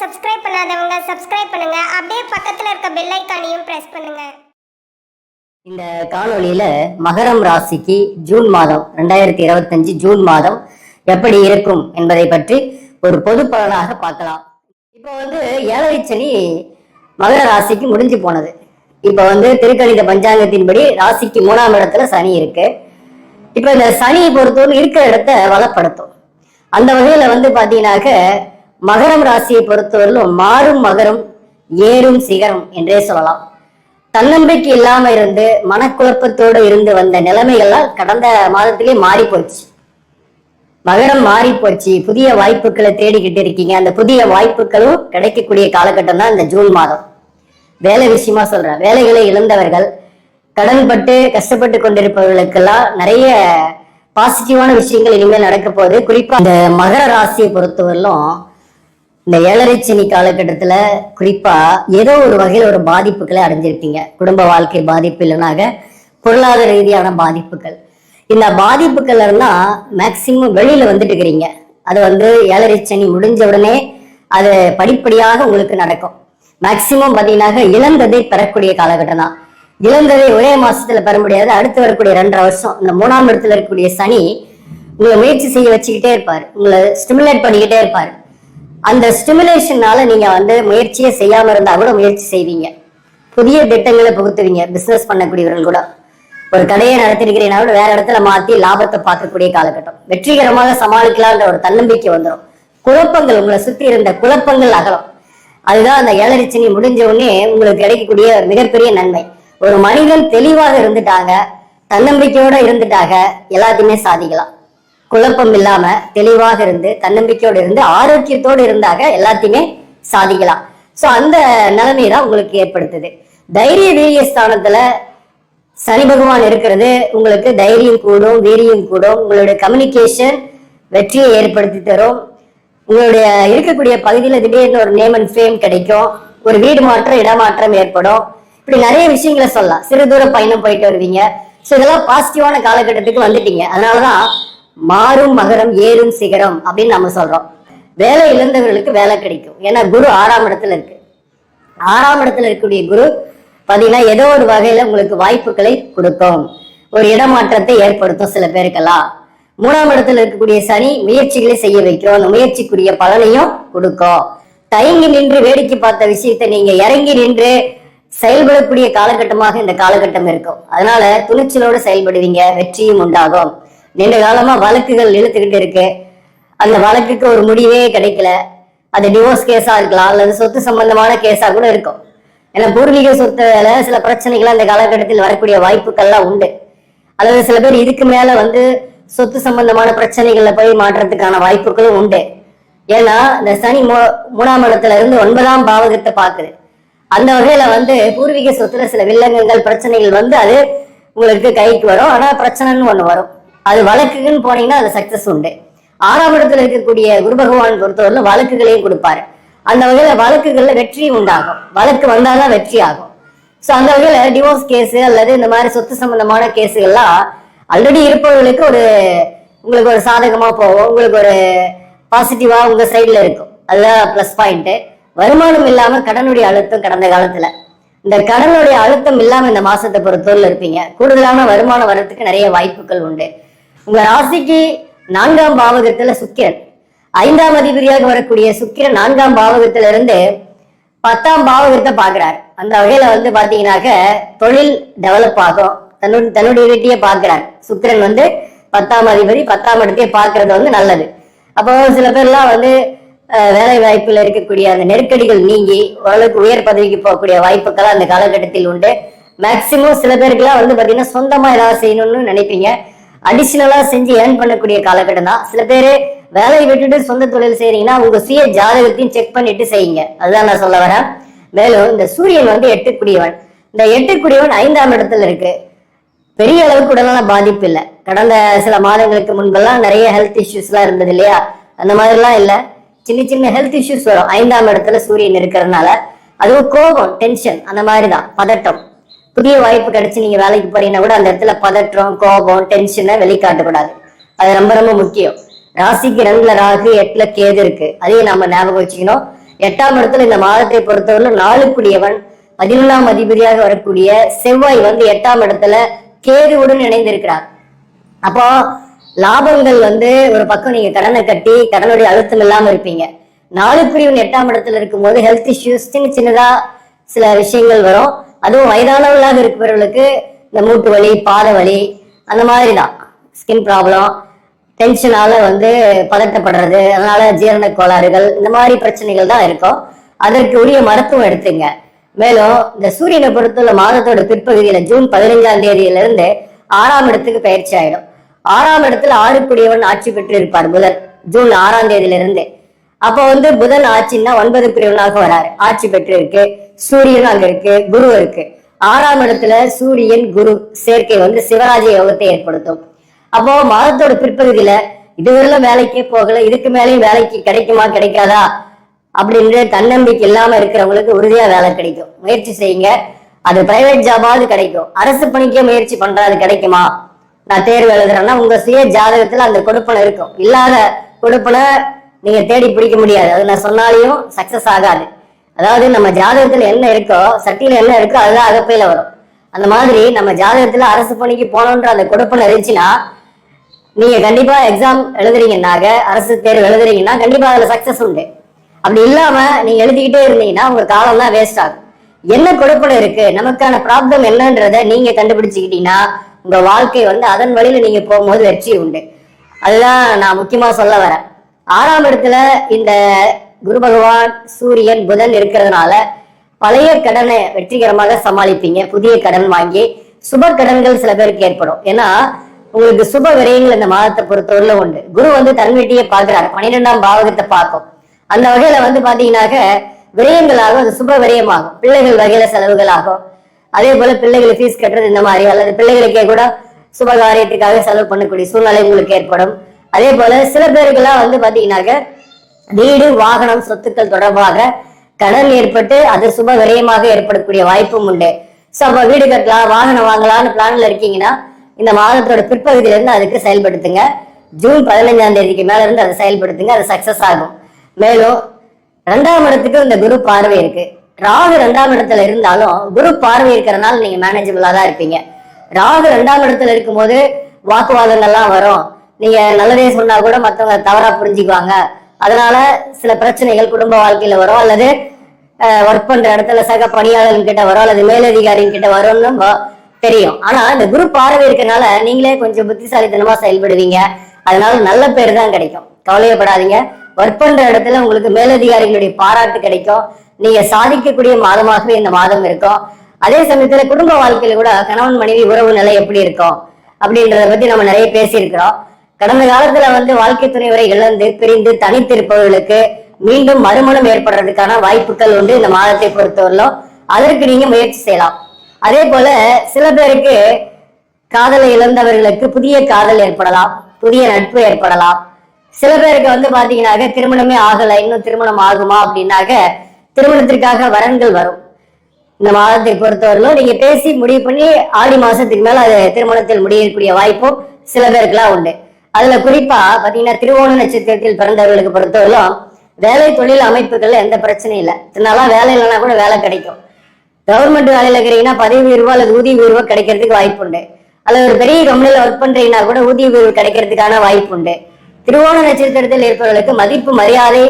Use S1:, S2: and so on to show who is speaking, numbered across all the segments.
S1: Subscribe பண்ணாதவங்க subscribe பண்ணுங்க. அப்படியே பக்கத்துல இருக்க பெல் ஐக்கானையும் பிரஸ் பண்ணுங்க.
S2: இந்த காணொளியில மகரம் ராசிக்கு ஜூன் மாதம் ரெண்டாயிரத்தி இருபத்தஞ்சு ஜூன் மாதம் எப்படி இருக்கும் என்பதை பற்றி ஒரு பொது பலனாக பார்க்கலாம். இப்போ வந்து ஏழரை சனி மகர ராசிக்கு முடிஞ்சு போனது. இப்போ வந்து திருக்கணித பஞ்சாங்கத்தின்படி ராசிக்கு மூணாம் இடத்துல சனி இருக்கு. இப்போ இந்த சனியை பொறுத்தவரை இருக்கிற இடத்த வளப்படுத்தும். அந்த வகையில வந்து பாத்தீங்கன்னாக்க மகரம் ராசியை பொறுத்தவரையிலும் மாறும் மகரம் ஏறும் சிகரம் என்றே சொல்லலாம். தன்னம்பிக்கை இல்லாம இருந்து மனக்குழப்பத்தோடு இருந்து வந்த நிலைமைகள்லாம் கடந்த மாதத்திலே மாறி போச்சு மகரம் மாறி போச்சு புதிய வாய்ப்புகளை தேடிக்கிட்டு இருக்கீங்க. அந்த புதிய வாய்ப்புகளும் கிடைக்கக்கூடிய காலகட்டம் தான் இந்த ஜூன் மாதம். வேலை விஷயமா சொல்றேன். வேலைகளை இழந்தவர்கள் கடன்பட்டு கஷ்டப்பட்டு கொண்டிருப்பவர்களுக்கெல்லாம் நிறைய பாசிட்டிவான விஷயங்கள் இனிமேல் நடக்க போகுது. குறிப்பா இந்த மகர ராசியை பொறுத்தவரையிலும் இந்த ஏழரை சனி காலகட்டத்துல குறிப்பா ஏதோ ஒரு வகையில் ஒரு பாதிப்புகளை அடைஞ்சிருப்பீங்க. குடும்ப வாழ்க்கை பாதிப்பு இல்லைனாக பொருளாதார ரீதியான பாதிப்புகள். இந்த பாதிப்புகள் எல்லாம் மேக்சிமம் வெளியில வந்துட்டு இருக்கிறீங்க அது வந்து ஏழரை சனி முடிஞ்ச உடனே அது படிப்படியாக உங்களுக்கு நடக்கும். மேக்சிமம் பார்த்தீங்கன்னாக்க இழந்ததை பெறக்கூடிய காலகட்டம் தான். இழந்ததை ஒரே மாசத்துல பெற முடியாது. அடுத்து வரக்கூடிய ரெண்டரை வருஷம் இந்த மூணாம் இடத்துல இருக்கக்கூடிய சனி உங்களை முயற்சி செய்ய வச்சுக்கிட்டே இருப்பார். உங்களை ஸ்டிமுலேட் பண்ணிக்கிட்டே இருப்பார். அந்த ஸ்டிமுலேஷனால நீங்க வந்து முயற்சியே செய்யாம இருந்தா கூட முயற்சி செய்வீங்க. புதிய திட்டங்களை புகுத்துவீங்க. பிசினஸ் பண்ணக்கூடியவர்கள் கூட. ஒரு கடையை நடத்திருக்கிறீங்கன்னா கூட வேற இடத்துல மாத்தி லாபத்தை பார்க்கக்கூடிய காலகட்டம். வெற்றிகரமாக சமாளிக்கலாம்ன்ற ஒரு தன்னம்பிக்கை வந்துடும் குழப்பங்கள் உங்களை சுத்தி இருந்த குழப்பங்கள் அகலம். அதுதான் அந்த ஏழரிச்சனி முடிஞ்ச உடனே உங்களுக்கு கிடைக்கக்கூடிய ஒரு மிகப்பெரிய நன்மை. ஒரு மனிதன் தெளிவாக இருந்துட்டாங்க தன்னம்பிக்கையோட இருந்துட்டாங்க எல்லாத்தையுமே சாதிக்கலாம். குழப்பம் இல்லாம தெளிவாக இருந்து தன்னம்பிக்கையோடு இருந்து ஆரோக்கியத்தோடு இருந்தாக எல்லாத்தையுமே சாதிக்கலாம். சோ அந்த நிலைமை தான் உங்களுக்கு ஏற்படுத்துது. தைரிய வீரிய ஸ்தானத்துல சனி பகவான் இருக்கிறது. உங்களுக்கு தைரியம் கூடும் வீரியம் கூடும். உங்களுடைய கம்யூனிகேஷன் வெற்றியை ஏற்படுத்தி தரும். உங்களுடைய இருக்கக்கூடிய பகுதியில் திடீர்னு ஒரு நேம் அண்ட் ஃபேம் கிடைக்கும். ஒரு வீடு மாற்றம் இடமாற்றம் ஏற்படும். இப்படி நிறைய விஷயங்களை சொல்லலாம். சிறு தூர பயணம் போயிட்டு வருவீங்க. ஸோ இதெல்லாம் பாசிட்டிவான காலகட்டத்துக்கு வந்துட்டீங்க. அதனாலதான் மாறும் மகரம் ஏறும் சிகரம் அப்படின்னு நம்ம சொல்றோம். வேலை இழந்தவர்களுக்கு வேலை கிடைக்கும். ஏன்னா குரு ஆறாம் இடத்துல இருக்கு. ஆறாம் இடத்துல இருக்கக்கூடிய குரு பாத்தீங்கன்னா ஏதோ ஒரு வகையில உங்களுக்கு வாய்ப்புகளை கொடுக்கும். ஒரு இடமாற்றத்தை ஏற்படுத்தும் சில பேருக்கெல்லாம். மூணாம் இடத்துல இருக்கக்கூடிய சனி முயற்சிகளை செய்ய வைக்கும். அந்த முயற்சிக்குரிய பலனையும் கொடுக்கும். தயங்கி நின்று வேடிக்கை பார்த்த விஷயத்தை நீங்க இறங்கி நின்று செயல்படக்கூடிய காலகட்டமாக இந்த காலகட்டம் இருக்கும். அதனால துணிச்சலோடு செயல்படுவீங்க. வெற்றியும் உண்டாகும். நீண்ட காலமா வழக்குகள் இழுத்துக்கிட்டு இருக்கு. அந்த வழக்குக்கு ஒரு முடிவே கிடைக்கல. அது டிவோர்ஸ் கேஸா இருக்கலாம் அல்லது சொத்து சம்பந்தமான கேஸா கூட இருக்கும். ஏன்னா பூர்வீக சொத்துல சில பிரச்சனைகள் அந்த காலகட்டத்தில் வரக்கூடிய வாய்ப்புகள்லாம் உண்டு. அல்லது சில பேர் இதுக்கு மேல வந்து சொத்து சம்பந்தமான பிரச்சனைகள்ல போய் மாற்றத்துக்கான வாய்ப்புகளும் உண்டு. ஏன்னா இந்த சனி மூ- மூணாம் இடத்துல இருந்து ஒன்பதாம் பாவகத்தை பாக்குது அந்த வகையில வந்து பூர்வீக சொத்துல சில வில்லங்கங்கள் பிரச்சனைகள் வந்து அது உங்களுக்கு கைக்கு வரும். ஆனா பிரச்சனைன்னு ஒண்ணு வரும். அது வழக்குன்னு போனீங்கன்னா அது சக்சஸ் உண்டு. ஆறாம் இடத்துல இருக்கக்கூடிய குரு பகவான் பொறுத்தவரையில வழக்குகளையும் கொடுப்பாரு. அந்த வகையில வழக்குகள்ல வெற்றி உண்டாகும். வழக்கு வந்தாதான் வெற்றி ஆகும். ஸோ அந்த வகையில டிவோர்ஸ் கேஸ் அல்லது இந்த மாதிரி சொத்து சம்பந்தமான கேஸுகள்லாம் ஆல்ரெடி இருப்பவர்களுக்கு ஒரு உங்களுக்கு ஒரு சாதகமா போகும். உங்களுக்கு ஒரு பாசிட்டிவா உங்க சைடுல இருக்கும். அதுதான் ப்ளஸ் பாயிண்ட் வருமானம் இல்லாம கடனுடைய அழுத்தம் கடந்த காலத்துல. இந்த கடனுடைய அழுத்தம் இல்லாம இந்த மாசத்தை பொறுத்தவரையில் இருப்பீங்க. கூடுதலான வருமானம் வர்றதுக்கு நிறைய வாய்ப்புகள் உண்டு. உங்க ராசிக்கு நான்காம் பாவகத்துல சுக்கிரன். ஐந்தாம் அதிபதியாக வரக்கூடிய சுக்கிரன் நான்காம் பாவகத்துல இருந்து பத்தாம் பாவகத்தை பாக்குறாரு அந்த வகையில வந்து பாத்தீங்கன்னாக்க தொழில் டெவலப் ஆகும். தன்னுடைய தன்னுடைய வீட்டையே பாக்குறாரு சுக்கிரன் வந்து பத்தாம் அதிபதி பத்தாம் இடத்தையே பாக்குறது வந்து நல்லது. அப்போ சில பேர்லாம் வந்து அஹ், வேலை வாய்ப்புல இருக்கக்கூடிய அந்த நெருக்கடிகள் நீங்கி ஓரளவுக்கு உயர் பதவிக்கு போகக்கூடிய வாய்ப்புகள் அந்த காலகட்டத்தில் உண்டு. மேக்சிமம் சில பேருக்குலாம் வந்து பாத்தீங்கன்னா சொந்தமா ஏதாவது செய்யணும்னு நினைப்பீங்க. அடிஷனலா செஞ்சு ஏர்ன் பண்ணக்கூடிய காலகட்டம் தான். சில பேர் வேலையை விட்டுட்டு சொந்த தொழில் செய்றீங்கன்னா உங்க சுய ஜாதகத்தையும் செக் பண்ணிட்டு செய்யுங்க. அதுதான் நான் சொல்ல வரேன். மேலும் இந்த சூரியன் வந்து எட்டுக்குடியவன். இந்த எட்டுக்குடியவன் ஐந்தாம் இடத்துல இருக்கு. பெரிய அளவுக்கு உடல்நல பாதிப்பு இல்லை. கடந்த சில மாதங்களுக்கு முன்பெல்லாம் நிறைய ஹெல்த் இஷ்யூஸ்லாம் இருந்தது இல்லையா? அந்த மாதிரிலாம் இல்லை. சின்ன சின்ன ஹெல்த் இஷ்யூஸ் வரும். ஐந்தாம் இடத்துல சூரியன் இருக்கிறதுனால. அதுவும் கோபம் டென்ஷன் அந்த மாதிரி தான் பதட்டம். புதிய வாய்ப்பு கிடைச்சு நீங்க வேலைக்கு போறீங்கன்னா கூட அந்த இடத்துல பதற்றம் கோபம் டென்ஷனை வெளிக்காட்டக்கூடாது அது ரொம்ப ரொம்ப முக்கியம். ராசிக்கு ரெண்டுல ராகு எட்டுல கேது இருக்கு. அதையும் நம்ம ஞாபகம் வச்சுக்கணும். எட்டாம் இடத்துல இந்த மாதத்தை பொறுத்தவரை நாளுக்குரியவன் பதினொன்றாம் அதிபதியாக வரக்கூடிய செவ்வாய் வந்து எட்டாம் இடத்துல கேதுவுடன் இணைந்திருக்கிறார். அப்போ லாபங்கள் வந்து ஒரு பக்கம் நீங்க கடனை கட்டி கடனுடைய அழுத்தம் இல்லாம இருப்பீங்க. நாளுக்குரியவன் எட்டாம் இடத்துல இருக்கும்போது ஹெல்த் இஷ்யூஸ் சின்ன சின்னதா சில விஷயங்கள் வரும். அதுவும் வயதானவர்களாக இருக்கிறவர்களுக்கு இந்த மூட்டு வலி பாத வலி அந்த மாதிரி தான் ஸ்கின் ப்ராப்ளம் டென்ஷனால வந்து பதட்டப்படுறது அதனால ஜீரண கோளாறுகள் இந்த மாதிரி பிரச்சனைகள் தான் இருக்கும். அதற்கு உரிய மருத்துவம் எடுத்துங்க. மேலும் இந்த சூரியனை பொறுத்துள்ள மாதத்தோட பிற்பகுதியில ஜூன் பதினைஞ்சாம் தேதியில இருந்து ஆறாம் இடத்துக்கு பயிற்சி ஆயிடும். ஆறாம் இடத்துல ஆறுக்குடியவன் ஆட்சி பெற்று இருப்பார் புதன் ஜூன் ஆறாம் தேதியில இருந்து அப்போ வந்து புதன் ஆட்சின்னா ஒன்பது பிரிவனாக வராரு. ஆட்சி பெற்று இருக்கு சூரியன் அங்க இருக்கு குரு இருக்கு. ஆறாம் இடத்துல சூரியன் குரு சேர்க்கை வந்து சிவராஜ யோகத்தை ஏற்படுத்தும். அப்போ மாதத்தோட பிற்பகுதியில இதுவரையிலும் வேலைக்கே போகல இதுக்கு மேலேயும் வேலைக்கு கிடைக்குமா கிடைக்காதா? அப்படின்ற தன்னம்பிக்கை இல்லாம இருக்கிறவங்களுக்கு உறுதியா வேலை கிடைக்கும். முயற்சி செய்யுங்க. அது பிரைவேட் ஜாபாவது கிடைக்கும். அரசு பணிக்கே முயற்சி பண்றது அது கிடைக்குமா? நான் தேர்வு எழுதுறேன்னா உங்க சுய ஜாதகத்துல அந்த கொடுப்பனை இருக்கும். இல்லாத கொடுப்பனை நீங்க தேடி பிடிக்க முடியாது. அது நான் சொன்னாலையும் சக்சஸ் ஆகாது. அதாவது நம்ம ஜாதகத்துல என்ன இருக்கோ சட்டியில என்ன இருக்கோ அதுதான் அகப்பையில வரும். அந்த மாதிரி நம்ம ஜாதகத்துல அரசு பணிக்கு போகணுன்ற அந்த கொடுப்பனை இருந்துச்சுன்னா நீங்க கண்டிப்பா எக்ஸாம் எழுதுறீங்கன்னாக அரசு தேர்வு எழுதுறீங்கன்னா கண்டிப்பா அதுல சக்சஸ் உண்டு. அப்படி இல்லாம நீங்க எழுதிக்கிட்டே இருந்தீங்கன்னா உங்க காலம் தான் வேஸ்ட் ஆகும். என்ன கொடுப்பனை இருக்கு நமக்கான ப்ராப்ளம் என்னன்றத நீங்க கண்டுபிடிச்சுக்கிட்டீங்கன்னா உங்க வாழ்க்கை வந்து அதன் வழியில நீங்க போகும்போது வெற்றி உண்டு. அதுதான் நான் முக்கியமா சொல்ல வரேன். ஆறாம் இடத்துல இந்த குரு பகவான் சூரியன் புதன் இருக்கிறதுனால பழைய கடனை வெற்றிகரமாக சமாளிப்பீங்க. புதிய கடன் வாங்கி சுப கடன்கள் சில பேருக்கு ஏற்படும். ஏன்னா உங்களுக்கு சுப விரயங்கள் இந்த மாதத்தை பொறுத்தவரையில உண்டு. குரு வந்து தன் வீட்டையே பாக்குறாரு பன்னிரெண்டாம் பாவகத்தை பார்க்கும். அந்த வகையில வந்து பாத்தீங்கன்னாக்க விரயங்களாகும். அது சுப விரயமாகும். பிள்ளைகள் வகையில செலவுகள் ஆகும் அதே போல பிள்ளைகளுக்கு ஃபீஸ் கட்டுறது இந்த மாதிரி. அல்லது பிள்ளைகளுக்கே கூட சுப காரியத்துக்காக செலவு பண்ணக்கூடிய சூழ்நிலை உங்களுக்கு ஏற்படும். அதே போல சில பேருக்கெல்லாம் வந்து பாத்தீங்கன்னாக்க வீடு வாகனம் சொத்துக்கள் தொடர்பாக கடன் ஏற்பட்டு அது சுப விரயமாக ஏற்படக்கூடிய வாய்ப்பும் உண்டு. சோ அப்ப வீடு கட்டலாம் வாகனம் வாங்கலாம்னு பிளான்ல இருக்கீங்கன்னா இந்த மாதத்தோட பிற்பகுதியில இருந்து அதுக்கு செயல்படுத்துங்க. ஜூன் பதினஞ்சாம் தேதிக்கு மேல இருந்து அதை செயல்படுத்துங்க அது சக்சஸ் ஆகும். மேலும் ரெண்டாம் இடத்துக்கு இந்த குரு பார்வை இருக்கு. ராகு ரெண்டாம் இடத்துல இருந்தாலும் குரு பார்வை இருக்கிறனால நீங்க மேனேஜபிளா தான் இருப்பீங்க. ராகு ரெண்டாம் இடத்துல இருக்கும்போது வாக்குவாதங்கள்லாம் வரும். நீங்க நல்லதே சொன்னா கூட மத்தவங்க தவறா புரிஞ்சுக்குவாங்க. அதனால சில பிரச்சனைகள் குடும்ப வாழ்க்கையில வரும். அல்லது ஒர்க் பண்ற இடத்துல சக பணியாளர்கள் கிட்ட வரும் அல்லது மேலதிகாரிங்க கிட்ட வரும்னு தெரியும். ஆனா இந்த குரு பார்வை இருக்கனால நீங்களே கொஞ்சம் புத்திசாலித்தனமா செயல்படுவீங்க. அதனால நல்ல பேர் தான் கிடைக்கும். கவலையப்படாதீங்க. ஒர்க் பண்ற இடத்துல உங்களுக்கு மேலதிகாரிகளுடைய பாராட்டு கிடைக்கும். நீங்க சாதிக்கக்கூடிய மாதமாகவே இந்த மாதம் இருக்கும். அதே சமயத்துல குடும்ப வாழ்க்கையில கூட கணவன் மனைவி உறவு நிலை எப்படி இருக்கும்? அப்படின்றத பத்தி நம்ம நிறைய பேசியிருக்கிறோம். கடந்த காலத்துல வந்து வாழ்க்கை துணைவரை இழந்து பிரிந்து தனித்திருப்பவர்களுக்கு மீண்டும் மறுமணம் ஏற்படுறதுக்கான வாய்ப்புகள் உண்டு இந்த மாதத்தை பொறுத்தவரையிலும். அதற்கு நீங்க முயற்சி செய்யலாம். அதே போல சில பேருக்கு காதலை இழந்தவர்களுக்கு புதிய காதல் ஏற்படலாம் புதிய நட்பு ஏற்படலாம். சில பேருக்கு வந்து பாத்தீங்கன்னாக்க திருமணமே ஆகல இன்னும் திருமணம் ஆகுமா அப்படின்னாக்க திருமணத்திற்காக வரன்கள் வரும். இந்த மாதத்தை பொறுத்தவரையிலும் நீங்க பேசி முடிவு பண்ணி ஆடி மாசத்துக்கு மேல அது திருமணத்தில் முடியக்கூடிய வாய்ப்பும் சில பேருக்குலாம் உண்டு. அதுல குறிப்பா பாத்தீங்கன்னா திருவோண நட்சத்திரத்தில் பிறந்தவர்களுக்கு பொறுத்தவரையிலும் வேலை தொழில் அமைப்புகள்ல எந்த பிரச்சனையும் இல்லை. இதனால வேலை இல்லைன்னா கூட வேலை கிடைக்கும். கவர்மெண்ட் வேலையில இருக்கிறீங்கன்னா பதவி உயர்வோ அல்லது ஊதிய உயர்வோ கிடைக்கிறதுக்கு வாய்ப்பு உண்டு. அல்லது ஒரு பெரிய கம்பெனியில ஒர்க் பண்றீங்கன்னா கூட ஊதிய உயர்வு கிடைக்கிறதுக்கான வாய்ப்பு உண்டு. திருவோண நட்சத்திரத்தில் இருப்பவர்களுக்கு மதிப்பு மரியாதை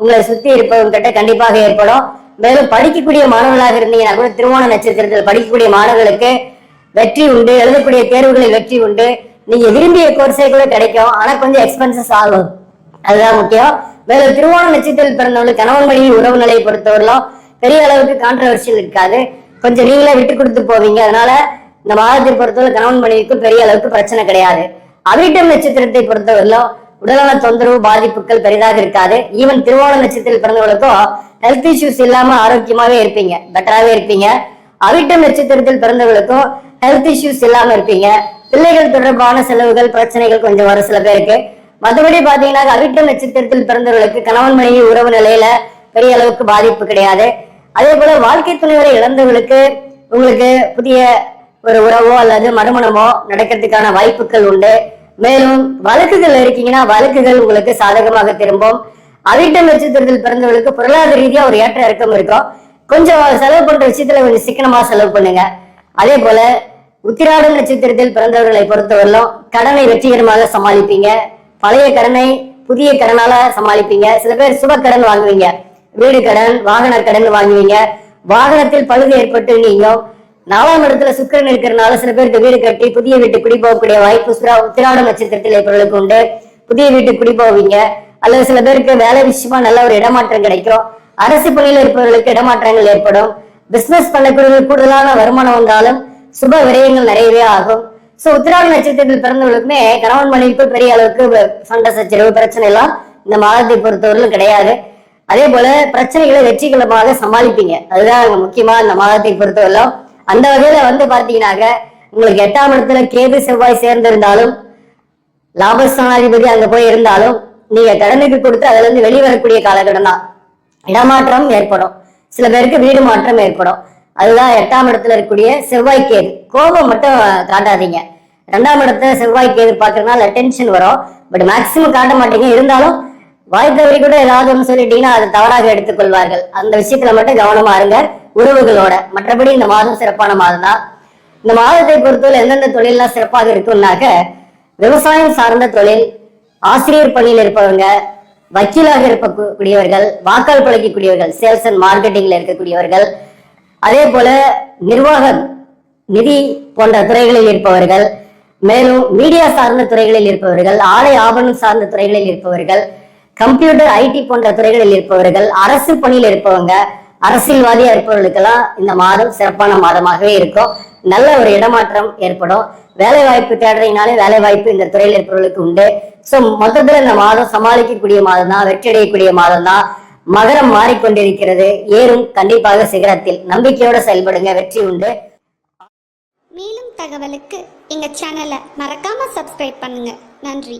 S2: உங்களை சுத்தி இருப்பவங்க கிட்ட கண்டிப்பாக ஏற்படும். மேலும் படிக்கக்கூடிய மாணவர்களாக இருந்தீங்கன்னா கூட திருவோண நட்சத்திரத்தில் படிக்கக்கூடிய மாணவர்களுக்கு வெற்றி உண்டு எழுதக்கூடிய தேர்வுகளில் வெற்றி உண்டு. நீங்க விரும்பிய கோர்ஸே கூட கிடைக்கும். ஆனா கொஞ்சம் எக்ஸ்பென்சஸ் ஆகும். அதுதான் முக்கியம். மேலும் திருவோண நட்சத்திரத்தில் பிறந்தவங்க கணவன் மனைவி உறவு நிலையை பொறுத்தவரையிலும் பெரிய அளவுக்கு கான்ட்ரவர்ஷியல் இருக்காது. கொஞ்சம் நீங்களே விட்டு கொடுத்து போவீங்க. அதனால இந்த மாதத்தை பொறுத்தவரை கணவன் மனைவிக்கும் பெரிய அளவுக்கு பிரச்சனை கிடையாது. அவிட்டம் நட்சத்திரத்தை பொறுத்தவரையிலும் உடல்நல தொந்தரவு பாதிப்புகள் பெரிதாக இருக்காது. ஈவன் திருவோண நட்சத்திரத்தில் பிறந்தவங்களுக்கும் ஹெல்த் இஷ்யூஸ் இல்லாம ஆரோக்கியமாவே இருப்பீங்க. பெட்டராகவே இருப்பீங்க. அவிட்டம் நட்சத்திரத்தில் பிறந்தவங்களுக்கும் ஹெல்த் இஷ்யூஸ் இல்லாம இருப்பீங்க. பிள்ளைகள் தொடர்பான செலவுகள் பிரச்சனைகள் கொஞ்சம் வரும் சில பேருக்கு. மற்றபடி பாத்தீங்கன்னா அவிட்டம் நட்சத்திரத்தில் பிறந்தவர்களுக்கு கணவன் மனைவி உறவு நிலையில பெரிய அளவுக்கு பாதிப்பு கிடையாது. அதே போல வாழ்க்கை துணைவரை இழந்தவர்களுக்கு உங்களுக்கு புதிய ஒரு உறவோ அல்லது மறுமணமோ நடக்கிறதுக்கான வாய்ப்புகள் உண்டு. மேலும் வழக்குகள் இருக்கீங்கன்னா வழக்குகள் உங்களுக்கு சாதகமாக திரும்பும். அவிட்டம் நட்சத்திரத்தில் பிறந்தவர்களுக்கு பொருளாதார ரீதியா ஒரு ஏற்ற இறக்கம் இருக்கும். கொஞ்சம் செலவு பண்ற விஷயத்துல கொஞ்சம் சிக்கனமா செலவு பண்ணுங்க. அதே போல உத்திராடம் நட்சத்திரத்தில் பிறந்தவர்களை பொறுத்தவரையிலும் கடனை வெற்றிகரமாக சமாளிப்பீங்க. பழைய கடனை புதிய கடனால சமாளிப்பீங்க. சில பேர் சுப கடன் வாங்குவீங்க. வீடு கடன் வாகன கடன் வாங்குவீங்க. வாகனத்தில் பழுது ஏற்பட்டு நீங்கும். நாலாம் இடத்துல சுக்கிரன் இருக்கிறனால சில பேருக்கு வீடு கட்டி புதிய வீட்டு குடி போகக்கூடிய வாய்ப்பு சுரா- உத்திராடம் நட்சத்திரத்தில் இருப்பவர்களுக்கு உண்டு. புதிய வீட்டு குடி போவீங்க. அல்லது சில பேருக்கு வேலை விஷயமா நல்ல ஒரு இடமாற்றம் கிடைக்கும். அரசு பணியில் இருப்பவர்களுக்கு இடமாற்றங்கள் ஏற்படும். பிசினஸ் பண்ணக்கூடிய கூடுதலான வருமானம் வந்தாலும் சுப விரயங்கள் நிறையவே ஆகும். சோ உத்திராட நட்சத்திரத்தில் பிறந்தவர்களுக்குமே கணவன் மனைவிக்கு பெரிய அளவுக்கு சண்டை சச்சரவு பிரச்சனை எல்லாம் இந்த மாதத்தை பொறுத்தவரையிலும் கிடையாது. அதே போல பிரச்சனைகளை வெற்றிகரமாக சமாளிப்பீங்க. அதுதான் முக்கியமா இந்த மாதத்தை பொறுத்தவரையிலும். அந்த வகையில வந்து பாத்தீங்கன்னாக்க உங்களுக்கு எட்டாம் இடத்துல கேது செவ்வாய் சேர்ந்திருந்தாலும் லாபஸ்தானாதிபதி அங்க போய் இருந்தாலும் நீங்க கடனுக்கு கொடுத்து அதுல இருந்து வெளிவரக்கூடிய காலகட்டம் தான். இடமாற்றம் ஏற்படும். சில பேருக்கு வீடு மாற்றம் ஏற்படும். அதுதான் எட்டாம் இடத்துல இருக்கக்கூடிய செவ்வாய் கேது. கோபம் மட்டும் காட்டாதீங்க ரெண்டாம் இடத்துல செவ்வாய் கேது பாக்குறதுனால டென்ஷன் வரும். பட் மேக்சிமம் காட்ட மாட்டீங்க. இருந்தாலும் வாய் கூட ஏதாவது ஒன்று சொல்லிட்டீங்கன்னா அதை தவறாக எடுத்துக்கொள்வார்கள். அந்த விஷயத்துல மட்டும் கவனமா இருங்க. உறவுகளோட. மற்றபடி இந்த மாதம் சிறப்பான மாதம் தான். இந்த மாதத்தை பொறுத்தவரை எந்தெந்த தொழிலெல்லாம் சிறப்பாக இருக்கும்னாக்க விவசாயம் சார்ந்த தொழில் ஆசிரியர் பணியில் இருப்பவங்க வக்கீலாக இருக்கக்கூடியவர்கள் வாக்காள் பழக்கக்கூடியவர்கள் சேல்ஸ் அண்ட் மார்க்கெட்டிங்ல இருக்கக்கூடியவர்கள் அதே போல நிர்வாகம் நிதி போன்ற துறைகளில் இருப்பவர்கள் மேலும் மீடியா சார்ந்த துறைகளில் இருப்பவர்கள் ஆலை ஆபரணம் சார்ந்த துறைகளில் இருப்பவர்கள் கம்ப்யூட்டர் ஐடி போன்ற துறைகளில் இருப்பவர்கள் அரசு பணியில் இருப்பவங்க அரசியல்வாதியா இருப்பவர்களுக்கெல்லாம் இந்த மாதம் சிறப்பான மாதமாகவே இருக்கும். நல்ல ஒரு இடமாற்றம் ஏற்படும். வேலை வாய்ப்பு தேடுறீங்கனாலே வேலை வாய்ப்பு இந்த துறையில் இருப்பவர்களுக்கு உண்டு. ஸோ மொத்தத்தில் இந்த மாதம் சமாளிக்கக்கூடிய மாதம் தான் வெற்றி அடையக்கூடிய மாதம் தான் மகரம் மாறிக்கொண்டிருக்கிறது. ஏறும் கண்டிப்பாக சிகரத்தில். நம்பிக்கையோட செயல்படுங்க. வெற்றி உண்டு.
S3: மேலும் தகவலுக்கு எங்க சேனலை மறக்காம சப்ஸ்கிரைப் பண்ணுங்க. நன்றி.